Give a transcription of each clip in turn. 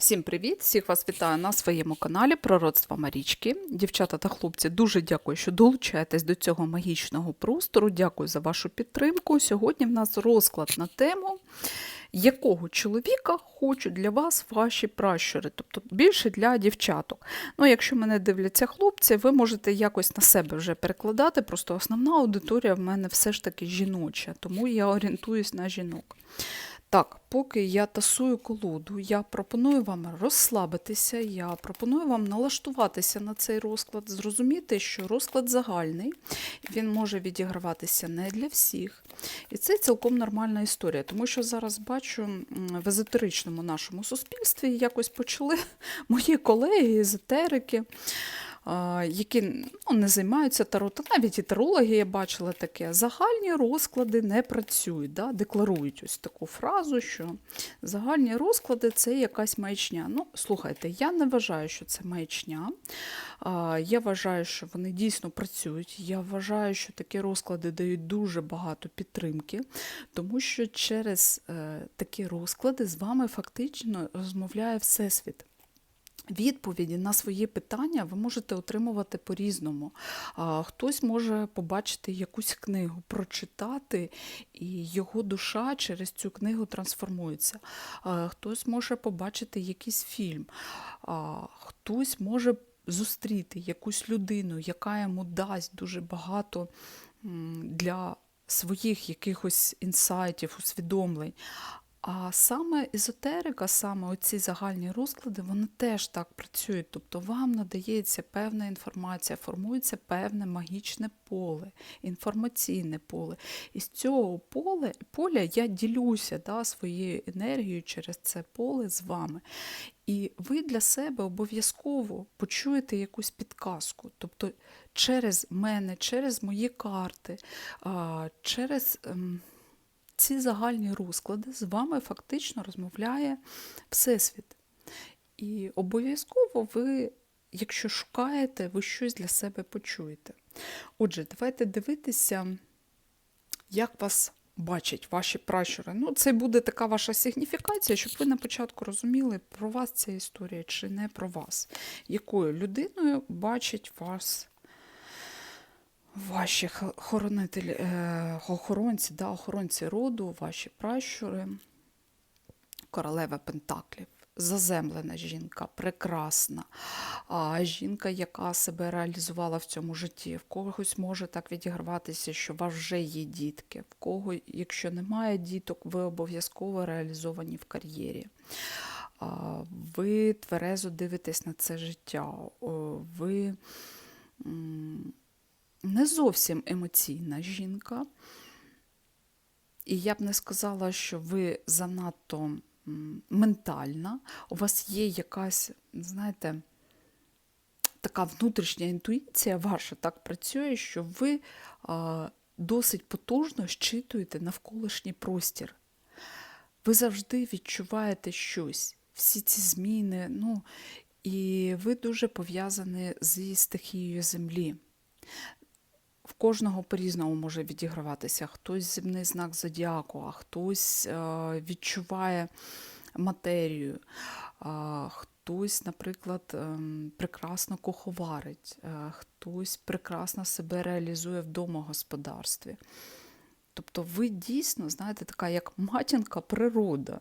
Всім привіт! Всіх вас вітаю на своєму каналі Пророцтва Марічки. Дівчата та хлопці, дуже дякую, що долучаєтесь до цього магічного простору. Дякую за вашу підтримку. Сьогодні в нас розклад на тему, якого чоловіка хочуть для вас ваші пращури, тобто більше для дівчаток. Ну, якщо мене дивляться хлопці, ви можете якось на себе вже перекладати. Просто основна аудиторія в мене все ж таки жіноча, тому я орієнтуюсь на жінок. Так, поки я тасую колоду, я пропоную вам розслабитися, я пропоную вам налаштуватися на цей розклад, зрозуміти, що розклад загальний, він може відіграватися не для всіх. І це цілком нормальна історія, тому що зараз бачу в езотеричному нашому суспільстві якось почали мої колеги, езотерики. Які ну, не займаються таро, та навіть і тарологи я бачила таке. Загальні розклади не працюють. Да? Декларують ось таку фразу, що загальні розклади це якась маячня. Ну, слухайте, я не вважаю, що це маячня. Я вважаю, що вони дійсно працюють. Я вважаю, що такі розклади дають дуже багато підтримки, тому що через е, такі розклади з вами фактично розмовляє Всесвіт. Відповіді на свої питання ви можете отримувати по-різному. Хтось може побачити якусь книгу, прочитати, і його душа через цю книгу трансформується. Хтось може побачити якийсь фільм, хтось може зустріти якусь людину, яка йому дасть дуже багато для своїх якихось інсайтів, усвідомлень. А саме езотерика, саме оці загальні розклади, вони теж так працюють. Тобто вам надається певна інформація, формується певне магічне поле, інформаційне поле. І з цього поле, поля я ділюся да, своєю енергією через це поле з вами. І ви для себе обов'язково почуєте якусь підказку. Тобто через мене, через мої карти, через. Ці загальні розклади з вами фактично розмовляє Всесвіт. І обов'язково ви, якщо шукаєте, ви щось для себе почуєте. Отже, давайте дивитися, як вас бачать ваші пращури. Ну, це буде така ваша сигніфікація, щоб ви на початку розуміли, про вас ця історія чи не про вас. Якою людиною бачать вас Ваші хоронителі, е, охоронці, да, охоронці роду, ваші пращури, королева Пентаклів, заземлена жінка, прекрасна, а жінка, яка себе реалізувала в цьому житті. В когось може так відіграватися, що у вас вже є дітки. В кого, якщо немає діток, ви обов'язково реалізовані в кар'єрі. Ви тверезо дивитесь на це життя. Ви не зовсім емоційна жінка. І я б не сказала, що ви занадто ментальна. У вас є якась, знаєте, така внутрішня інтуїція ваша так працює, що ви досить потужно щитуєте навколишній простір. Ви завжди відчуваєте щось, всі ці зміни, ну, і ви дуже пов'язані зі стихією землі. В кожного по-різному може відіграватися. Хтось земний знак зодіаку, а хтось е, відчуває матерію, хтось, наприклад, ем, прекрасно куховарить, е, хтось прекрасно себе реалізує в домогосподарстві. Тобто ви дійсно, знаєте, така як матінка природа.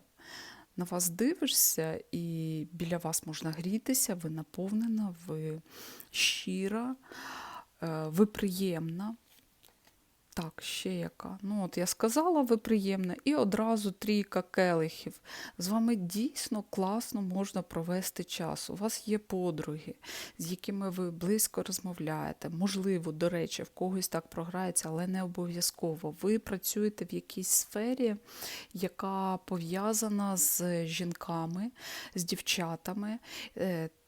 На вас дивишся, і біля вас можна грітися, ви наповнена, ви щира, ви приємна. Так, ще яка. Ну, от я сказала, ви приємна, і одразу трійка келихів. З вами дійсно класно можна провести час. У вас є подруги, з якими ви близько розмовляєте. Можливо, до речі, в когось так програється, але не обов'язково. Ви працюєте в якійсь сфері, яка пов'язана з жінками, з дівчатами.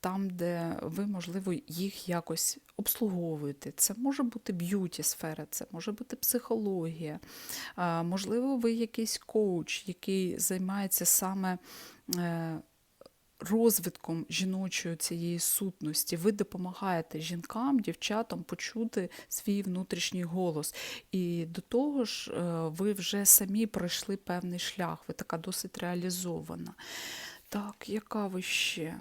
Там, де ви, можливо, їх якось обслуговуєте. Це може бути б'юті сфера, це може бути психологія. Можливо, ви якийсь коуч, який займається саме е, розвитком жіночої цієї сутності. Ви допомагаєте жінкам, дівчатам почути свій внутрішній голос. І до того ж, е, ви вже самі пройшли певний шлях, ви така досить реалізована. Так, яка ви ще?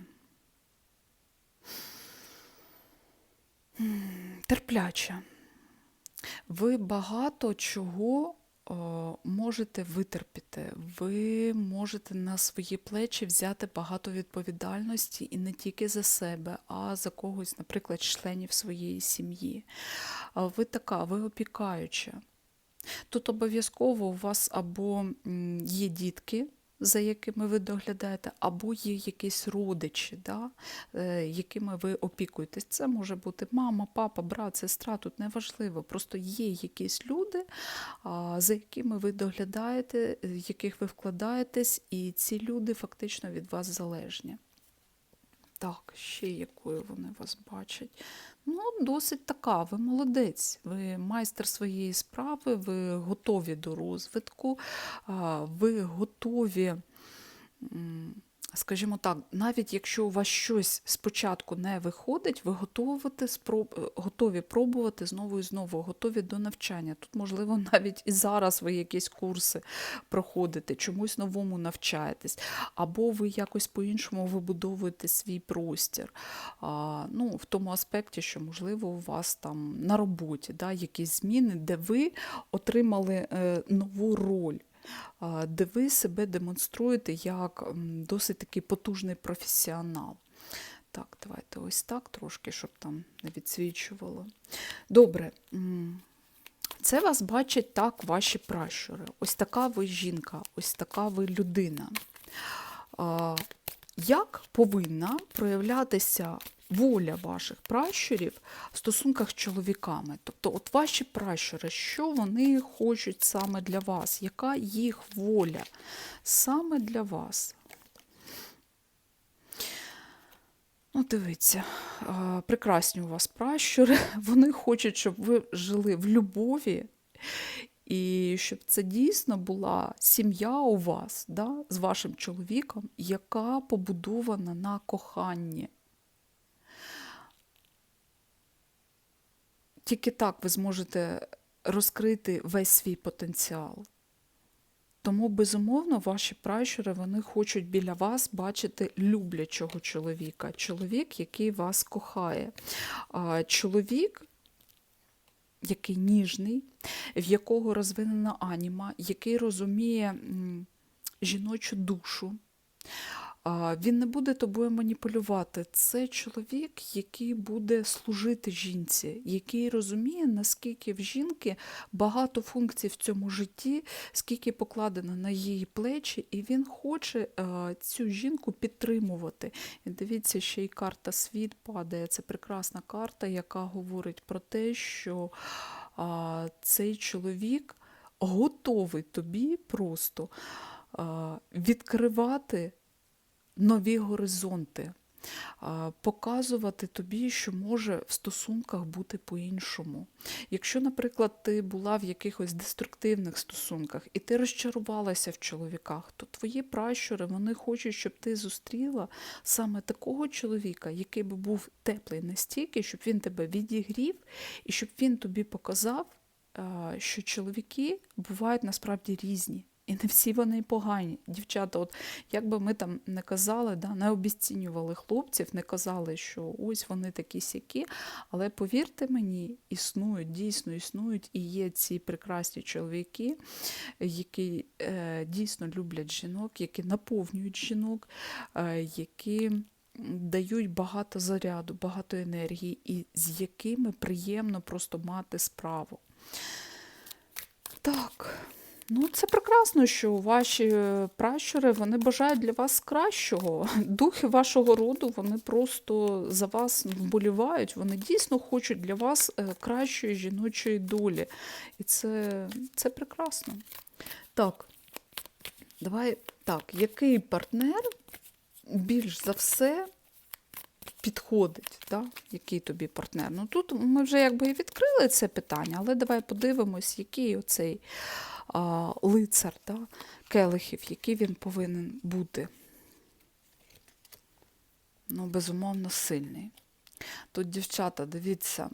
Терпляча. Ви багато чого можете витерпіти. Ви можете на свої плечі взяти багато відповідальності і не тільки за себе, а за когось, наприклад, членів своєї сім'ї. Ви така, ви опікаюча. Тут обов'язково у вас або є дітки, за якими ви доглядаєте, або є якісь родичі, да, е, якими ви опікуєтесь. Це може бути мама, папа, брат, сестра, тут неважливо. Просто є якісь люди, за якими ви доглядаєте, яких ви вкладаєтесь, і ці люди фактично від вас залежні. Так, ще якою вони вас бачать. Ну, досить така, ви молодець, ви майстер своєї справи, ви готові до розвитку, ви готові, скажімо так, навіть якщо у вас щось спочатку не виходить, ви готовите спроб... е, готові пробувати знову і знову, готові до навчання. Тут, можливо, навіть і зараз ви якісь курси проходите, чомусь новому навчаєтесь, або ви якось по-іншому вибудовуєте свій простір. А, ну, в тому аспекті, що, можливо, у вас там на роботі да, якісь зміни, де ви отримали е, нову роль. Де ви себе демонструєте як досить такий потужний професіонал. Так, давайте ось так трошки, щоб там не відсвічувало. Добре. Це вас бачать так ваші пращури. Ось така ви жінка, ось така ви людина. Як повинна проявлятися воля ваших пращурів в стосунках з чоловіками? Тобто, от ваші пращури, що вони хочуть саме для вас? Яка їх воля саме для вас? Ну, дивіться, прекрасні у вас пращури. Вони хочуть, щоб ви жили в любові, і щоб це дійсно була сім'я у вас да, з вашим чоловіком, яка побудована на коханні. Тільки так ви зможете розкрити весь свій потенціал. Тому, безумовно, ваші пращури вони хочуть біля вас бачити люблячого чоловіка, чоловік, який вас кохає. Чоловік, який ніжний, в якого розвинена аніма, який розуміє жіночу душу. Він не буде тобою маніпулювати. Це чоловік, який буде служити жінці, який розуміє, наскільки в жінки багато функцій в цьому житті, скільки покладено на її плечі, і він хоче е, цю жінку підтримувати. І дивіться, ще й карта світ падає. Це прекрасна карта, яка говорить про те, що цей чоловік готовий тобі просто відкривати нові горизонти, показувати тобі, що може в стосунках бути по-іншому. Якщо, наприклад, ти була в якихось деструктивних стосунках і ти розчарувалася в чоловіках, то твої пращури вони хочуть, щоб ти зустріла саме такого чоловіка, який би був теплий настільки, щоб він тебе відігрів і щоб він тобі показав, що чоловіки бувають насправді різні. І не всі вони погані. Дівчата, от як би ми там не казали, да, не обіцінювали хлопців, не казали, що ось вони такі сякі. Але повірте мені, існують, дійсно існують і є ці прекрасні чоловіки, які е, дійсно люблять жінок, які наповнюють жінок, е, які дають багато заряду, багато енергії, і з якими приємно просто мати справу. Так. Ну, це прекрасно, що ваші е, пращури вони бажають для вас кращого. Духи вашого роду вони просто за вас вболівають, вони дійсно хочуть для вас е, кращої жіночої долі. І це, це прекрасно. Так, давай так, який партнер більш за все підходить, да? який тобі партнер? Ну тут ми вже якби і відкрили це питання, але давай подивимось, який оцей лицар да, келихів, який він повинен бути. Ну, безумовно, сильний. Тут, дівчата, дивіться,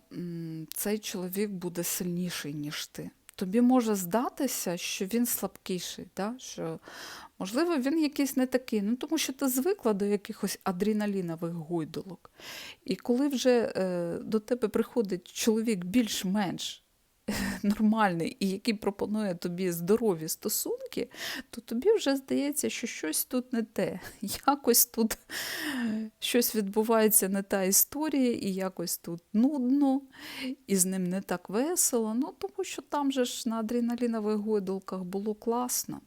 цей чоловік буде сильніший, ніж ти. тобі може здатися, що він слабкіший, да? що, можливо, він якийсь не такий, ну тому що ти звикла до якихось адреналінових гойдолок. І коли вже е, до тебе приходить чоловік більш-менш нормальний і який пропонує тобі здорові стосунки, то тобі вже здається, що щось тут не те. Якось тут щось відбувається не та історія, і якось тут нудно, і з ним не так весело. Ну, тому що там же ж на адреналінових гойдолках було класно.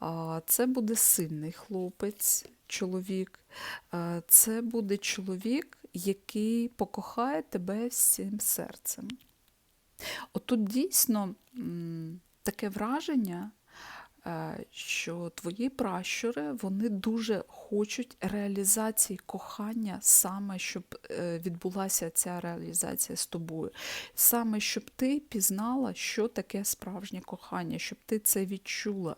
А, Це буде сильний хлопець, чоловік. Це буде чоловік, який покохає тебе всім серцем. Отут дійсно таке враження, що твої пращури вони дуже хочуть реалізації кохання, саме щоб е, відбулася ця реалізація з тобою. Саме щоб ти пізнала, що таке справжнє кохання, щоб ти це відчула,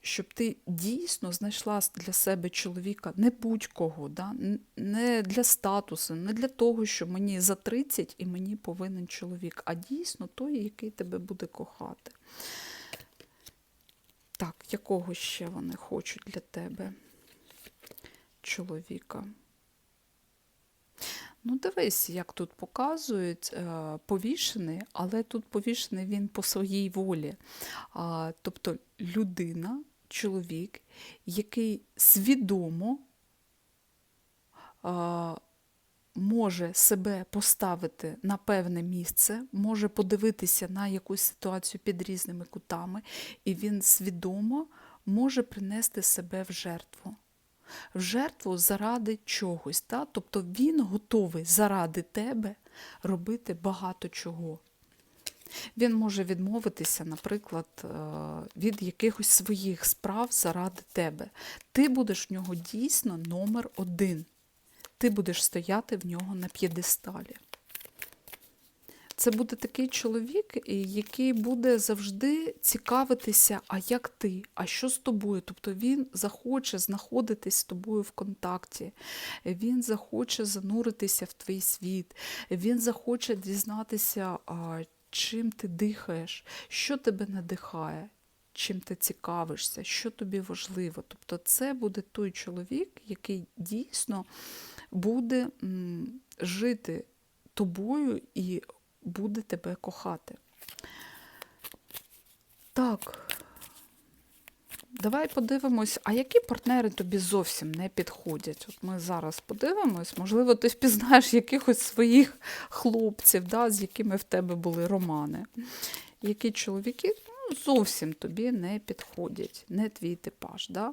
щоб ти дійсно знайшла для себе чоловіка не будь-кого, да? не для статусу, не для того, що мені за 30 і мені повинен чоловік, а дійсно той, який тебе буде кохати. Якого ще вони хочуть для тебе чоловіка? Ну, дивись, як тут показують е, повішений, але тут повішений він по своїй волі. Тобто людина, чоловік, який свідомо може себе поставити на певне місце, може подивитися на якусь ситуацію під різними кутами, і він свідомо може принести себе в жертву. В жертву заради чогось. Та? Тобто він готовий заради тебе робити багато чого. Він може відмовитися, наприклад, е, від якихось своїх справ заради тебе. Ти будеш в нього дійсно номер один. Ти будеш стояти в нього на п'єдесталі. Це буде такий чоловік, який буде завжди цікавитися, а як ти, а що з тобою. Тобто він захоче знаходитись з тобою в контакті, він захоче зануритися в твій світ, він захоче дізнатися, чим ти дихаєш, що тебе надихає, чим ти цікавишся, що тобі важливо. Тобто, це буде той чоловік, який дійсно буде жити тобою і буде тебе кохати. Так. Давай подивимось, а які партнери тобі зовсім не підходять. От ми зараз подивимось, можливо, ти впізнаєш якихось своїх хлопців, да, з якими в тебе були романи. Які чоловіки ну, зовсім тобі не підходять, не твій типаж. Да?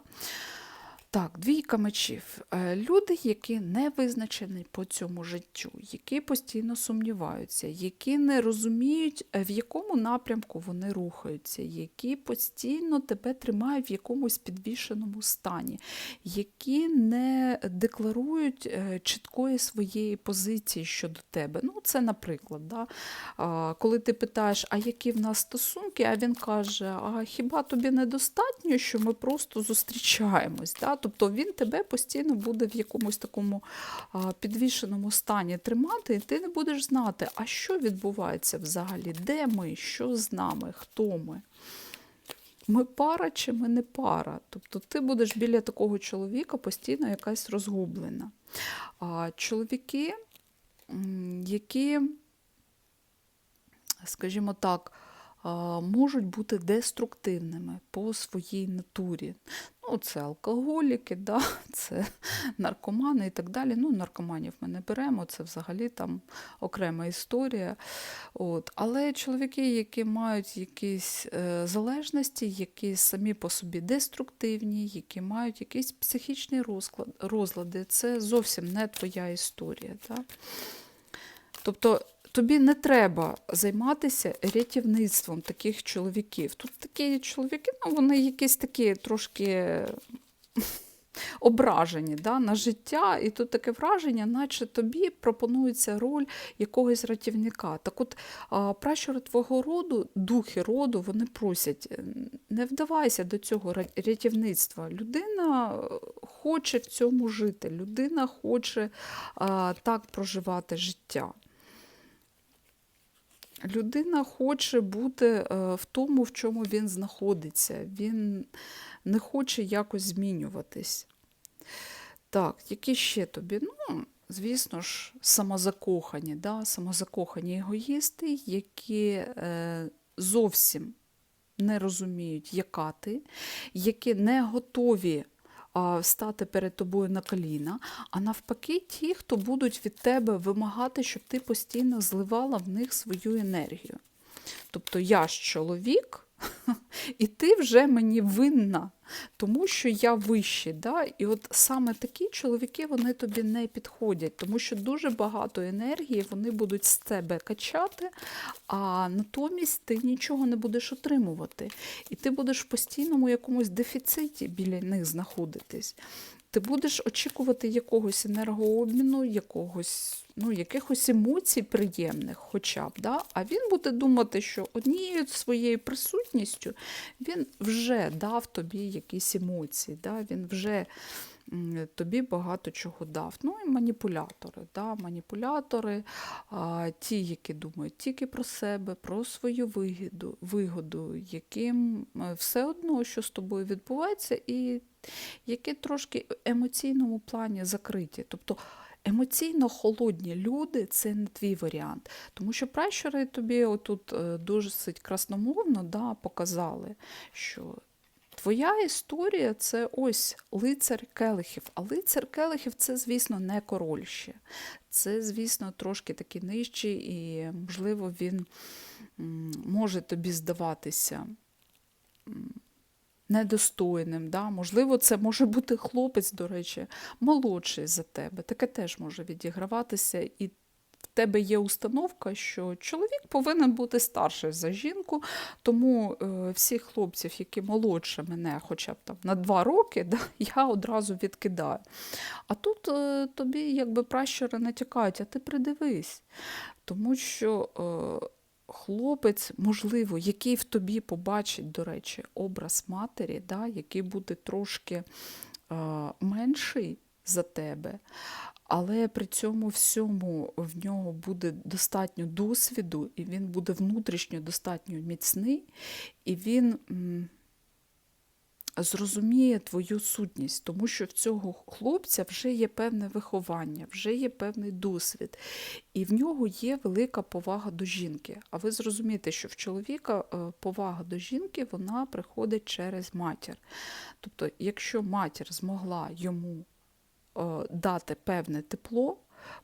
Так, двійка мечів. Е, Люди, які не визначені по цьому життю, які постійно сумніваються, які не розуміють, е, в якому напрямку вони рухаються, які постійно тебе тримають в якомусь підвішеному стані, які не декларують е, чіткої своєї позиції щодо тебе. Ну, це, наприклад, да? коли ти питаєш, а які в нас стосунки, а він каже: А хіба тобі недостатньо, що ми просто зустрічаємось? Да? Тобто він тебе постійно буде в якомусь такому підвішеному стані тримати, і ти не будеш знати, а що відбувається взагалі, де ми, що з нами, хто ми. Ми пара чи ми не пара. Тобто ти будеш біля такого чоловіка постійно якась розгублена. Чоловіки, які, скажімо так, можуть бути деструктивними по своїй натурі. Ну, це алкоголіки, да, це наркомани і так далі. Ну, наркоманів ми не беремо, це взагалі там окрема історія. От. Але чоловіки, які мають якісь е, залежності, які самі по собі деструктивні, які мають якісь психічні розклад, розлади, це зовсім не твоя історія. Да? Тобто тобі не треба займатися рятівництвом таких чоловіків. Тут такі чоловіки, ну вони якісь такі трошки ображені да, на життя, і тут таке враження, наче тобі пропонується роль якогось рятівника. Так от пращури твого роду, духи роду, вони просять, не вдавайся до цього рятівництва. Людина хоче в цьому жити, людина хоче а, так проживати життя. Людина хоче бути е, в тому, в чому він знаходиться. Він не хоче якось змінюватись. Так, які ще тобі? Ну, звісно ж, самозакохані, да? самозакохані егоїсти, які е, зовсім не розуміють, яка ти, які не готові стати перед тобою на коліна, а навпаки, ті, хто будуть від тебе вимагати, щоб ти постійно зливала в них свою енергію. Тобто я ж чоловік, і ти вже мені винна, тому що я вищий. Да? І от саме такі чоловіки вони тобі не підходять, тому що дуже багато енергії вони будуть з тебе качати, а натомість ти нічого не будеш отримувати. І ти будеш в постійному якомусь дефіциті біля них знаходитись. Ти будеш очікувати якогось енергообміну, якогось, ну, якихось емоцій приємних, хоча б. Да? А він буде думати, що однією своєю присутністю він вже дав тобі якісь емоції, да? він вже тобі багато чого дав. Ну і маніпулятори. Да? Маніпулятори, а, ті, які думають тільки про себе, про свою вигоду, вигоду яким е, все одно, що з тобою відбувається, і які трошки в емоційному плані закриті. Тобто емоційно холодні люди це не твій варіант. Тому що пращури тобі отут е, досить красномовно да, показали, що твоя історія це ось лицар келихів. А лицар келихів це, звісно, не король ще. Це, звісно, трошки такий нижчий, і, можливо, він може тобі здаватися недостойним. Да? Можливо, це може бути хлопець, до речі, молодший за тебе. Таке теж може відіграватися. І в тебе є установка, що чоловік повинен бути старший за жінку, тому е, всіх хлопців, які молодше мене, хоча б там на два роки, да, я одразу відкидаю. А тут е, тобі якби пращури натякають, а ти придивись. Тому що е, хлопець, можливо, який в тобі побачить, до речі, образ матері, да, який буде трошки е, менший за тебе, але при цьому всьому в нього буде достатньо досвіду, і він буде внутрішньо достатньо міцний, і він. Зрозуміє твою сутність, тому що в цього хлопця вже є певне виховання, вже є певний досвід, і в нього є велика повага до жінки. А ви зрозумієте, що в чоловіка е, повага до жінки вона приходить через матір. Тобто, якщо матір змогла йому е, дати певне тепло,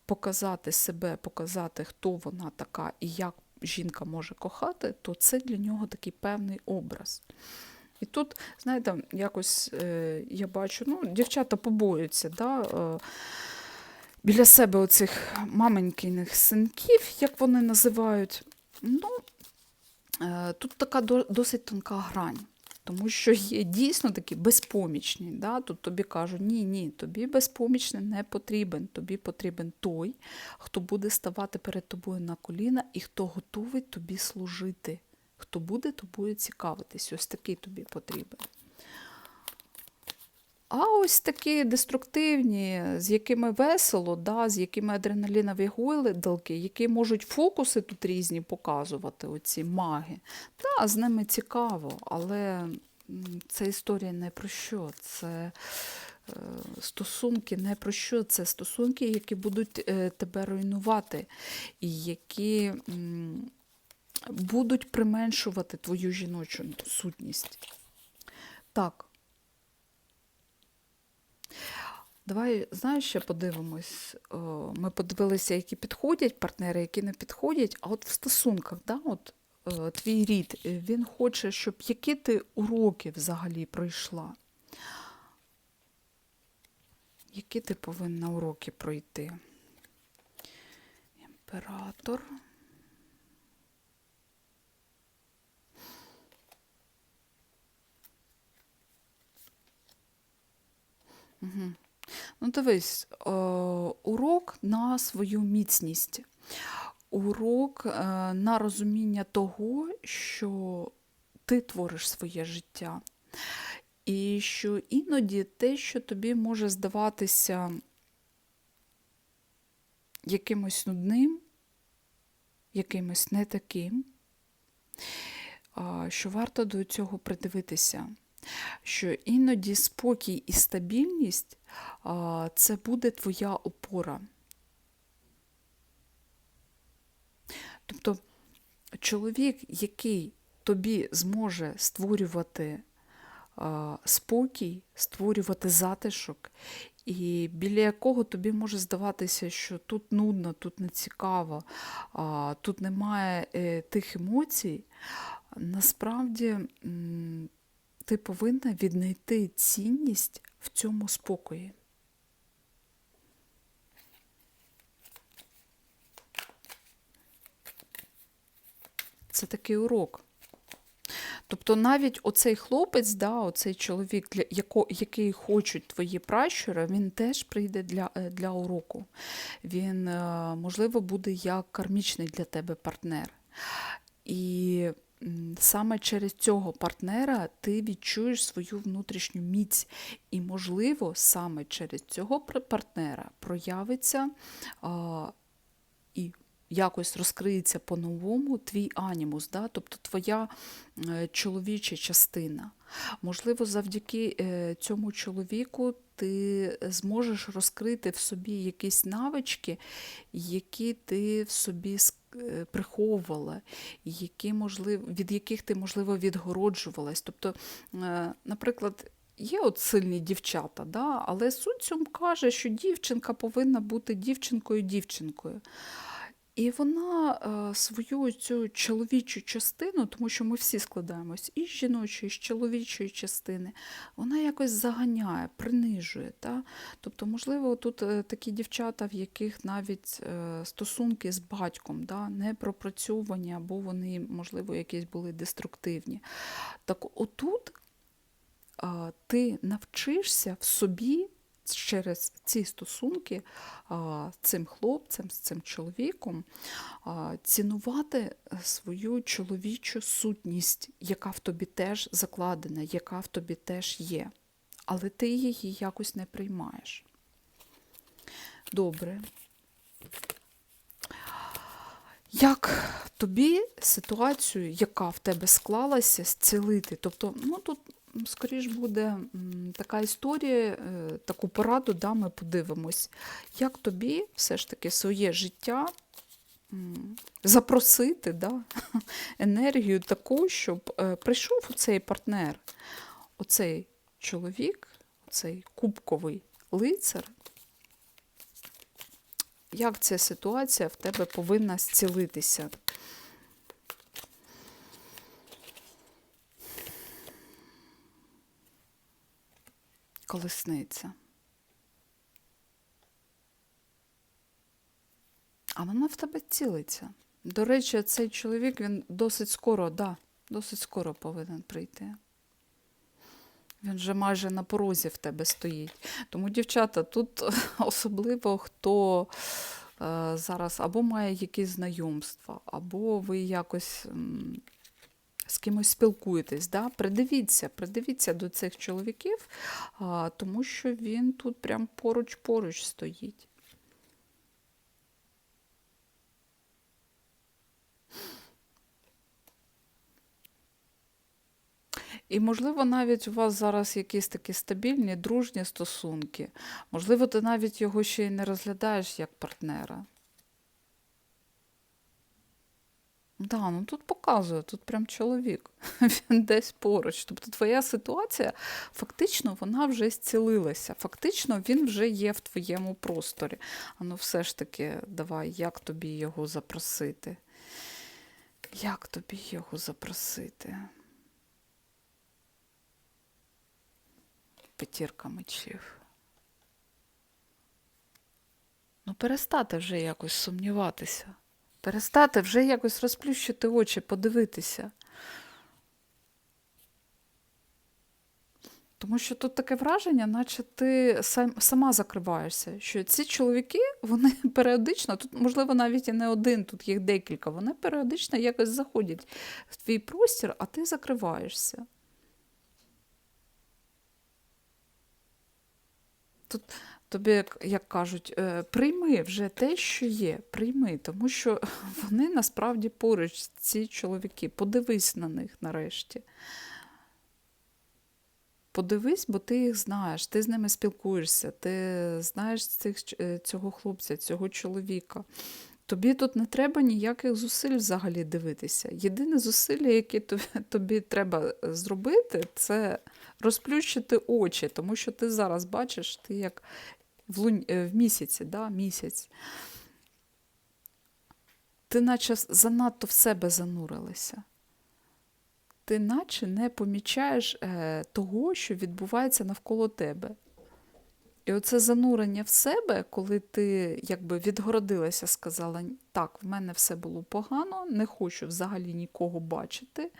показати себе, показати, хто вона така і як жінка може кохати, то це для нього такий певний образ. І тут, знаєте, якось е, я бачу, ну, дівчата побоюються, да, е, біля себе оцих маменькиних синків, як вони називають. Ну, е, тут така до, досить тонка грань. Тому що є дійсно такі безпомічні. Да? Тут тобі кажуть, ні, ні, тобі безпомічний не потрібен. Тобі потрібен той, хто буде ставати перед тобою на коліна і хто готовий тобі служити хто буде тобою цікавитись. Ось такий тобі потрібен. А ось такі деструктивні, з якими весело, да, з якими адреналінові гойдалки, які можуть фокуси тут різні показувати, оці маги. Да, з ними цікаво, але це історія не про що. Це е, стосунки не про що. Це стосунки, які будуть е, тебе руйнувати, і які будуть применшувати твою жіночу сутність. Так. Давай, знаєш, ще подивимось. Ми подивилися, які підходять партнери, які не підходять. А от в стосунках, да, от, твій рід, він хоче, щоб які ти уроки взагалі пройшла. Які ти повинна уроки пройти? Імператор. Угу. Ну, дивись, е, урок на свою міцність, урок е, на розуміння того, що ти твориш своє життя. І що іноді те, що тобі може здаватися якимось нудним, якимось не таким, що варто до цього придивитися, що іноді спокій і стабільність це буде твоя опора. Тобто чоловік, який тобі зможе створювати спокій, створювати затишок, і біля якого тобі може здаватися, що тут нудно, тут не цікаво, тут немає е, тих емоцій, насправді ти повинна віднайти цінність в цьому спокої. Це такий урок. Тобто навіть оцей хлопець, да, оцей чоловік, для яко, який хочуть твої пращури, він теж прийде для е, для уроку. Він, е, можливо, буде як кармічний для тебе партнер. І саме через цього партнера ти відчуєш свою внутрішню міць. І, можливо, саме через цього партнера проявиться і якось розкриється по-новому твій анімус, да? тобто твоя е, чоловіча частина. Можливо, завдяки е, цьому чоловіку ти зможеш розкрити в собі якісь навички, які ти в собі е, приховувала, які, можливо, від яких ти, можливо, відгороджувалась. Тобто, наприклад, Є от сильні дівчата, да? але суть цьому каже, що дівчинка повинна бути дівчинкою-дівчинкою. І вона е, свою цю чоловічу частину, тому що ми всі складаємось із жіночої, з чоловічої частини, вона якось заганяє, принижує. Та? Тобто, можливо, тут е, такі дівчата, в яких навіть е, стосунки з батьком да, не пропрацьовані, або вони, можливо, якісь були деструктивні. Так отут ти навчишся в собі через ці стосунки цим хлопцем, з цим чоловіком цінувати свою чоловічу сутність, яка в тобі теж закладена, яка в тобі теж є. Але ти її якось не приймаєш. Добре. Як тобі ситуацію, яка в тебе склалася, зцілити? Тобто, ну тут скоріш буде така історія, е, таку пораду да, ми подивимось, як тобі все ж таки своє життя запросити да, енергію таку, щоб е, прийшов оцей партнер, оцей чоловік, оцей кубковий лицар. Як ця ситуація в тебе повинна зцілитися? Колесниця. А вона в тебе цілиться. До речі, цей чоловік він досить скоро, да, досить скоро повинен прийти. Він вже майже на порозі в тебе стоїть. Тому, дівчата, тут особливо хто е, зараз або має якісь знайомства, або ви якось з кимось спілкуєтесь. Да? Придивіться, придивіться до цих чоловіків, а, тому що він тут прям поруч-поруч стоїть. І, можливо, навіть у вас зараз якісь такі стабільні, дружні стосунки. Можливо, ти навіть його ще й не розглядаєш як партнера. Да, ну тут показує, тут прям чоловік, він десь поруч. Тобто твоя ситуація фактично вона вже зцілилася. Фактично він вже є в твоєму просторі. А ну все ж таки, давай, як тобі його запросити? Як тобі його запросити? П'ятірка мечів. Ну, перестати вже якось сумніватися. Перестати вже якось розплющити очі, подивитися. Тому що тут таке враження, наче ти сам, сама закриваєшся, що ці чоловіки, вони періодично, тут, можливо, навіть і не один, тут їх декілька, вони періодично якось заходять в твій простір, а ти закриваєшся. Тут Тобі, як, кажуть, е, прийми вже те, що є, прийми, тому що вони насправді поруч, ці чоловіки. Подивись на них нарешті. Подивись, бо ти їх знаєш, ти з ними спілкуєшся, ти знаєш цих, е, цього хлопця, цього чоловіка. Тобі тут не треба ніяких зусиль взагалі дивитися. Єдине зусилля, яке тобі, тобі треба зробити, це розплющити очі, тому що ти зараз бачиш, ти як в, лунь, е, в місяці, да, місяць. Ти наче занадто в себе занурилася. Ти наче не помічаєш е, того, що відбувається навколо тебе. І оце занурення в себе, коли ти якби відгородилася, сказала, так, в мене все було погано, не хочу взагалі нікого бачити,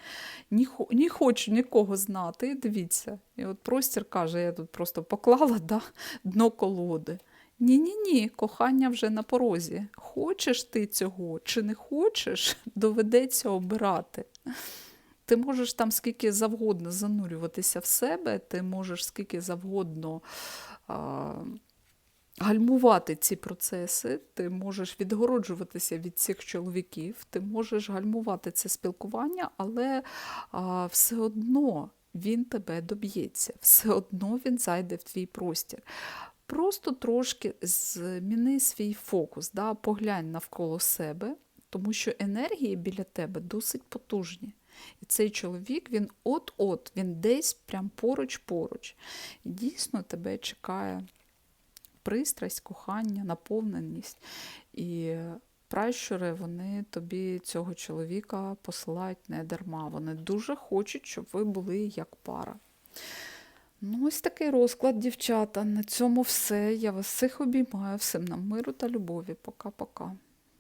ні, не хочу нікого знати. Дивіться, і от простір каже, я тут просто поклала да, дно колоди. Ні-ні ні, кохання вже на порозі. Хочеш ти цього чи не хочеш, доведеться обирати. Ти можеш там скільки завгодно занурюватися в себе, ти можеш скільки завгодно а, гальмувати ці процеси, ти можеш відгороджуватися від цих чоловіків, ти можеш гальмувати це спілкування, але а, все одно він тебе доб'ється, все одно він зайде в твій простір. Просто трошки зміни свій фокус, да? поглянь навколо себе, тому що енергії біля тебе досить потужні. І цей чоловік, він от-от, він десь прям поруч-поруч. І дійсно тебе чекає пристрасть, кохання, наповненість. І пращури вони тобі цього чоловіка посилають не дарма. Вони дуже хочуть, щоб ви були як пара. Ну, ось такий розклад, дівчата. На цьому все. Я вас всіх обіймаю. Всім нам миру та любові. Пока-пока.